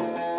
Müzik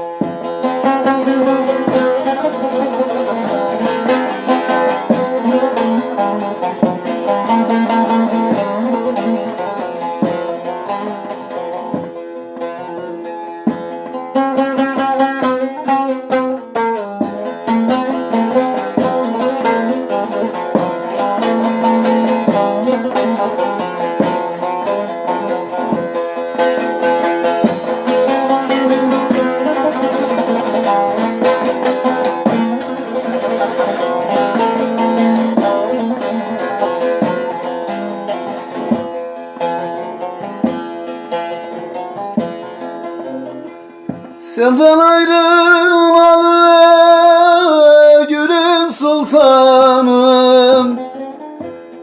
Senden ayrılmalı gülüm sultanım.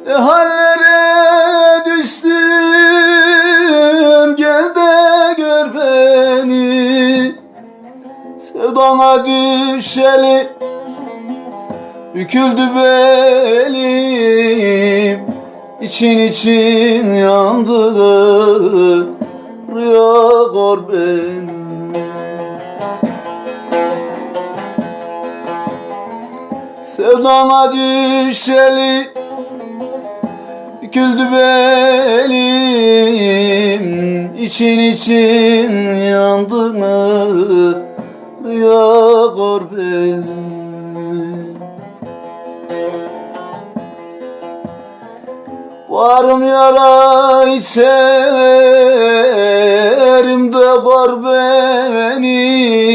Ne hallere düştüm gel de gör beni. Sevdana düşeli büküldü belim İçin için yandı rüya gor benim Sevdana düşeli Büküldü belim için için yandı mı? Rüya gor benim Varım yara içerim de var benim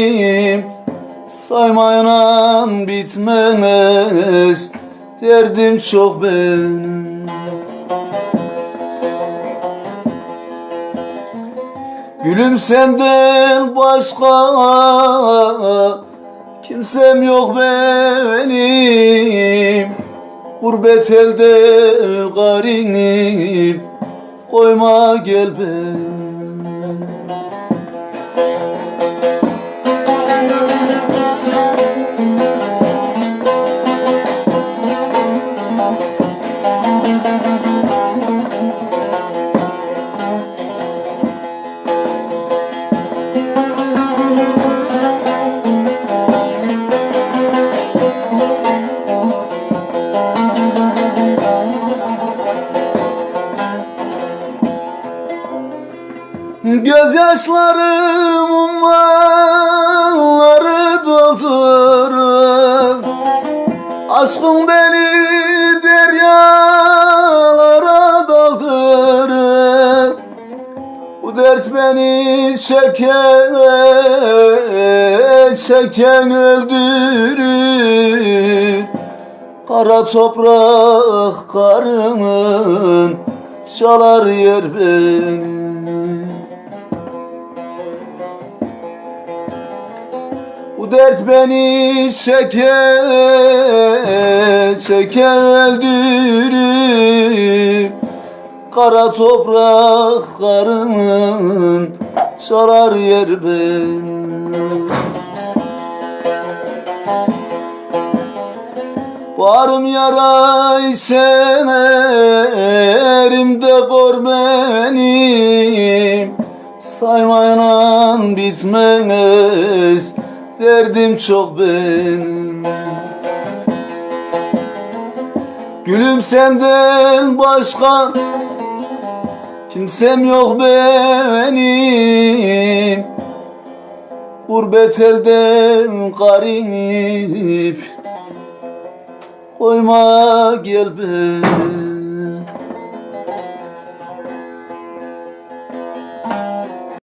Saymayla bitmez Derdim çok benim. Gülüm senden başka Kimsem yok benim. Gurbet elde garip Koyma gel beni Gözyaşlarım ummanları doldurur Aşkın beni deryalara daldırır Bu dert beni çeken, çeken öldürür. Kara toprak karımın çalar yer beni dert beni çeke çeke öldürür Kara toprak karımın çalar yer beni. Varım yara eserimde gor benim Saymayla bitmez Derdim çok benim. Gülüm senden başka Kimsem yok benim. Gurbet elden garip Koyma gel beni